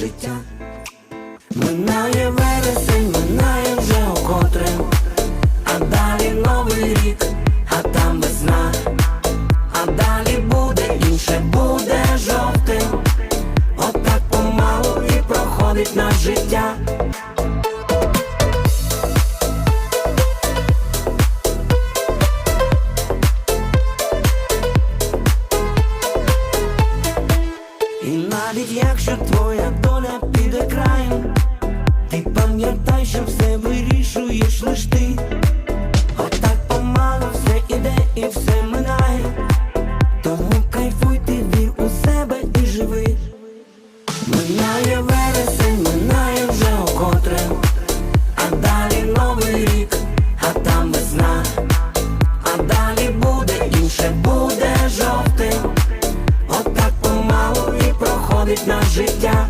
життя. Минає вересень, минає вже укотре, а далі новий рік, а там весна, а далі буде інше, буде жовтим. Отак помалу і проходить наше життя. навіть якщо твоя доля піде краєм, ти пам'ятай, що все вирішуєш лиш ти. Отак помало все іде і все минає. Тому кайфуй, ти вір у себе і живи. Минає вересень, минає вже окотре, а далі новий рік, а там весна, а далі буде інше буде. навіть на життя.